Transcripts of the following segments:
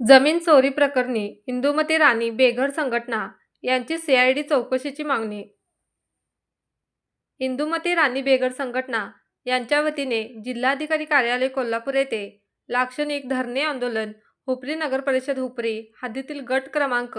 जमीन चोरी प्रकरणी इंदुमती राणी बेघर संघटना यांची सीआयडी चौकशीची मागणी. इंदुमती राणी बेघर संघटना यांच्या वतीने जिल्हाधिकारी कार्यालय कोल्हापूर येथे लाक्षणिक धरणे आंदोलन हुपरी नगर परिषद हुपरी हद्दीतील गट क्रमांक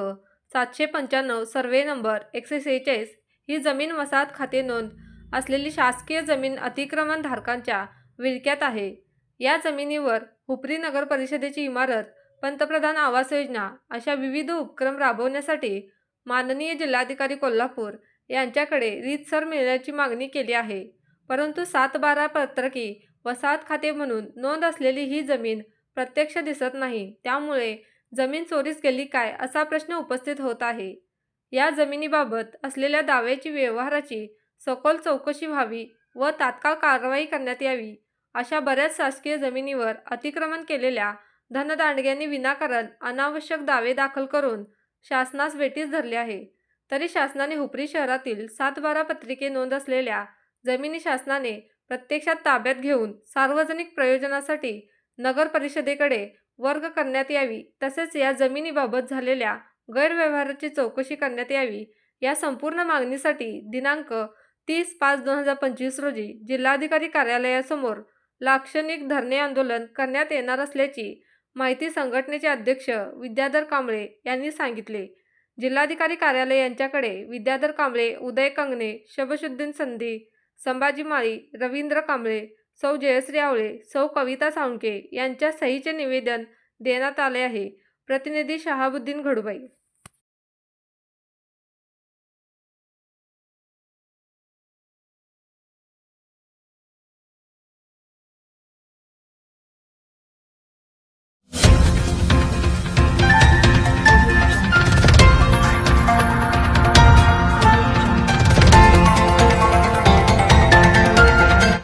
सातशे पंच्याण्णव सर्वे नंबर एकशे सेहेचाळीस ही जमीन वसाहत खाते नोंद असलेली शासकीय जमीन अतिक्रमण धारकांच्या विळक्यात आहे. या जमिनीवर हुपरी नगर परिषदेची इमारत पंतप्रधान आवास योजना अशा विविध उपक्रम राबवण्यासाठी माननीय जिल्हाधिकारी कोल्हापूर यांच्याकडे रीतसर मिळण्याची मागणी केली आहे. परंतु सात बारा पत्रकी वसाहत खाते म्हणून नोंद असलेली ही जमीन प्रत्यक्ष दिसत नाही. त्यामुळे जमीन चोरीस गेली काय असा प्रश्न उपस्थित होत आहे. या जमिनीबाबत असलेल्या दाव्याची व्यवहाराची सखोल चौकशी व्हावी व तात्काळ कारवाई करण्यात यावी अशा बऱ्याच शासकीय जमिनीवर अतिक्रमण केलेल्या धनदांडग्यांनी विनाकारण अनावश्यक दावे दाखल करून शासनास वेठीस धरले आहे. तरी शासनाने हुपरी शहरातील सात बारा पत्रिके नोंद असलेल्या जमिनी शासनाने प्रत्यक्षात ताब्यात घेऊन सार्वजनिक प्रयोजनासाठी नगर परिषदेकडे वर्ग करण्यात यावी तसेच या जमिनीबाबत झालेल्या गैरव्यवहाराची चौकशी करण्यात यावी या संपूर्ण मागणीसाठी दिनांक तीस पाच दोन हजार पंचवीस रोजी जिल्हाधिकारी कार्यालयासमोर लाक्षणिक धरणे आंदोलन करण्यात येणार असल्याची माहिती संघटनेचे अध्यक्ष विद्याधर कांबळे यांनी सांगितले. जिल्हाधिकारी कार्यालय यांच्याकडे विद्याधर कांबळे उदय कंगणे शबशुद्दीन संधी संभाजी माळी रवींद्र कांबळे सौ जयश्री आवळे सौ कविता साळुंके यांच्या सहीचे निवेदन देण्यात आले आहे. प्रतिनिधी शहाबुद्दीन घडुबाई